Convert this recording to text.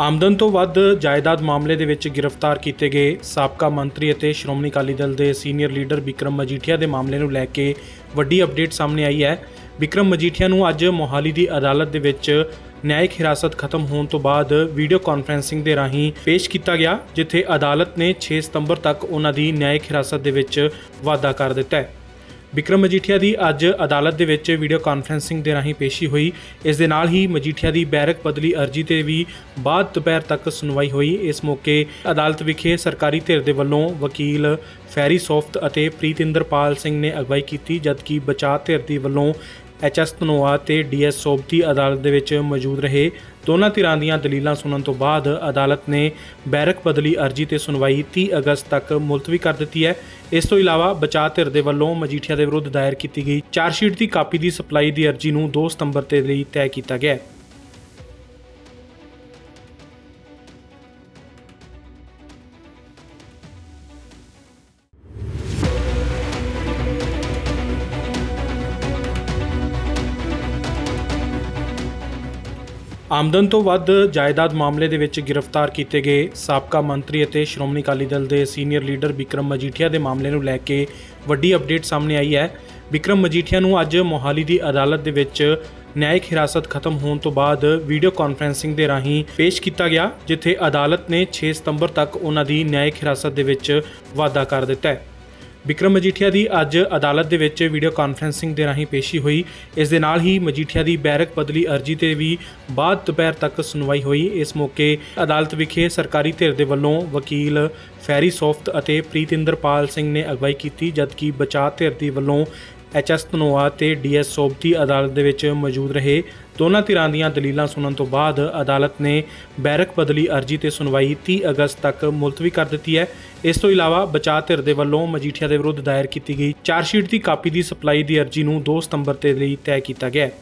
ਆਮਦਨ ਤੋਂ ਵੱਧ ਜਾਇਦਾਦ ਮਾਮਲੇ ਦੇ ਵਿੱਚ ਗ੍ਰਿਫਤਾਰ ਕੀਤੇ ਗਏ ਸਾਬਕਾ ਮੰਤਰੀ ਅਤੇ ਸ਼੍ਰੋਮਣੀ ਅਕਾਲੀ ਦਲ ਦੇ ਸੀਨੀਅਰ ਲੀਡਰ ਵਿਕਰਮ ਮਜੀਠੀਆ ਦੇ ਮਾਮਲੇ ਨੂੰ ਲੈ ਕੇ ਵੱਡੀ ਅਪਡੇਟ ਸਾਹਮਣੇ ਆਈ ਹੈ। ਵਿਕਰਮ ਮਜੀਠੀਆ ਨੂੰ ਅੱਜ ਮੋਹਾਲੀ ਦੀ ਅਦਾਲਤ ਦੇ ਵਿੱਚ ਨਿਆਇਕ ਹਿਰਾਸਤ ਖਤਮ ਹੋਣ ਤੋਂ ਬਾਅਦ ਵੀਡੀਓ ਕਾਨਫਰੈਂਸਿੰਗ ਦੇ ਰਾਹੀਂ ਪੇਸ਼ ਕੀਤਾ ਗਿਆ, ਜਿੱਥੇ ਅਦਾਲਤ ਨੇ 6 ਸਤੰਬਰ ਤੱਕ ਉਹਨਾਂ ਦੀ ਨਿਆਇਕ ਹਿਰਾਸਤ ਦੇ ਵਿੱਚ ਵਾਅਦਾ ਕਰ ਦਿੱਤਾ ਹੈ। ਵਿਕਰਮ ਮਜੀਠੀਆ ਦੀ ਅੱਜ ਅਦਾਲਤ ਦੇ ਵਿੱਚ ਵੀਡੀਓ ਕਾਨਫਰੈਂਸਿੰਗ ਦੇ ਰਾਹੀਂ ਪੇਸ਼ੀ ਹੋਈ। ਇਸ ਦੇ ਨਾਲ ਹੀ ਮਜੀਠੀਆ ਦੀ ਬੈਰਕ ਬਦਲੀ ਅਰਜੀ ਤੇ ਵੀ ਬਾਅਦ ਦੁਪਹਿਰ ਤੱਕ ਸੁਣਵਾਈ ਹੋਈ। ਇਸ ਮੌਕੇ ਅਦਾਲਤ ਵਿਖੇ ਸਰਕਾਰੀ ਧਿਰ ਦੇ ਵੱਲੋਂ ਵਕੀਲ ਫੈਰੀ ਸੋਫਤ ਅਤੇ ਪ੍ਰੀਤਿੰਦਰਪਾਲ ਸਿੰਘ ਨੇ ਅਗਵਾਈ ਕੀਤੀ, ਜਦਕਿ ਬਚਾਅ ਧਿਰ ਦੀ ਵੱਲੋਂ ਐਚਐਸ ਧਨੋਆ ਤੇ ਡੀਐਸ ਸੋਬਤੀ ਅਦਾਲਤ ਦੇ ਵਿੱਚ ਮੌਜੂਦ ਰਹੇ। ਦੋਨਾਂ ਧਿਰਾਂ ਦੀਆਂ ਦਲੀਲਾਂ ਸੁਣਨ ਤੋਂ ਬਾਅਦ ਅਦਾਲਤ ਨੇ ਬੈਰਕ ਬਦਲੀ ਅਰਜੀ ਤੇ ਸੁਣਵਾਈ 30 ਅਗਸਤ ਤੱਕ ਮੁਲਤਵੀ ਕਰ ਦਿੱਤੀ ਹੈ। ਇਸ ਤੋਂ ਇਲਾਵਾ ਬਚਾਅ ਧਿਰ ਦੇ ਵੱਲੋਂ ਮਜੀਠੀਆ ਦੇ ਵਿਰੁੱਧ ਦਾਇਰ ਕੀਤੀ ਗਈ। ਚਾਰਜਸ਼ੀਟ ਦੀ ਕਾਪੀ ਦੀ ਸਪਲਾਈ ਦੀ ਅਰਜੀ ਨੂੰ 2 ਸਤੰਬਰ ਤੇ ਲਈ ਤੈਅ ਕੀਤਾ ਗਿਆ ਹੈ। ਆਮਦਨ ਤੋਂ ਵੱਧ ਜਾਇਦਾਦ ਮਾਮਲੇ ਦੇ ਵਿੱਚ ਗ੍ਰਿਫਤਾਰ ਕੀਤੇ ਗਏ ਸਾਬਕਾ ਮੰਤਰੀ ਅਤੇ ਸ਼੍ਰੋਮਣੀ ਅਕਾਲੀ ਦਲ ਦੇ ਸੀਨੀਅਰ ਲੀਡਰ ਵਿਕਰਮ ਮਜੀਠੀਆ ਦੇ ਮਾਮਲੇ ਨੂੰ ਲੈ ਕੇ ਵੱਡੀ ਅਪਡੇਟ ਸਾਹਮਣੇ ਆਈ ਹੈ। ਵਿਕਰਮ ਮਜੀਠੀਆ ਨੂੰ ਅੱਜ ਮੋਹਾਲੀ ਦੀ ਅਦਾਲਤ ਦੇ ਵਿੱਚ ਨਿਆਇਕ ਹਿਰਾਸਤ ਖਤਮ ਹੋਣ ਤੋਂ ਬਾਅਦ ਵੀਡੀਓ ਕਾਨਫਰੈਂਸਿੰਗ ਦੇ ਰਾਹੀਂ ਪੇਸ਼ ਕੀਤਾ ਗਿਆ, ਜਿੱਥੇ ਅਦਾਲਤ ਨੇ 6 ਸਤੰਬਰ ਤੱਕ ਉਹਨਾਂ ਦੀ ਨਿਆਇਕ ਹਿਰਾਸਤ ਦੇ ਵਿੱਚ ਵਾਅਦਾ ਕਰ ਦਿੱਤਾ ਹੈ। ਵਿਕਰਮ ਮਜੀਠੀਆ ਦੀ ਅੱਜ ਅਦਾਲਤ ਦੇ ਵਿੱਚ ਵੀਡੀਓ ਕਾਨਫਰੈਂਸਿੰਗ ਦੇ ਰਾਹੀਂ ਪੇਸ਼ੀ ਹੋਈ। ਇਸ ਦੇ ਨਾਲ ਹੀ ਮਜੀਠੀਆ ਦੀ ਬੈਰਕ ਬਦਲੀ ਅਰਜੀ ਤੇ ਵੀ ਬਾਅਦ ਦੁਪਹਿਰ ਤੱਕ ਸੁਣਵਾਈ ਹੋਈ। ਇਸ ਮੌਕੇ ਅਦਾਲਤ ਵਿਖੇ ਸਰਕਾਰੀ ਧਿਰ ਦੇ ਵੱਲੋਂ ਵਕੀਲ ਫੈਰੀ ਸੋਫਤ ਅਤੇ ਪ੍ਰੀਤਿੰਦਰਪਾਲ ਸਿੰਘ ਨੇ ਅਗਵਾਈ ਕੀਤੀ, ਜਦਕਿ ਬਚਾਅ ਧਿਰ ਦੀ ਵੱਲੋਂ ਐਚਐਸ ਧਨੋਆ ਤੇ ਡੀਐਸ ਸੋਬਤੀ ਅਦਾਲਤ ਦੇ ਵਿੱਚ ਮੌਜੂਦ ਰਹੇ। ਦੋਨਾਂ ਧਿਰਾਂ ਦੀਆਂ ਦਲੀਲਾਂ ਸੁਣਨ ਤੋਂ ਬਾਅਦ ਅਦਾਲਤ ਨੇ ਬੈਰਕ ਬਦਲੀ ਅਰਜੀ ਤੇ ਸੁਣਵਾਈ 30 ਅਗਸਤ ਤੱਕ ਮੁਲਤਵੀ ਕਰ ਦਿੱਤੀ ਹੈ। ਇਸ ਤੋਂ ਇਲਾਵਾ ਬਚਾਅ ਧਿਰ ਦੇ ਵੱਲੋਂ ਮਜੀਠੀਆ ਦੇ ਵਿਰੁੱਧ ਦਾਇਰ ਕੀਤੀ ਗਈ। ਚਾਰਜਸ਼ੀਟ ਦੀ ਕਾਪੀ ਦੀ ਸਪਲਾਈ ਦੀ ਅਰਜੀ ਨੂੰ 2 ਸਤੰਬਰ ਤੇ ਲਈ ਤੈਅ ਕੀਤਾ ਗਿਆ ਹੈ।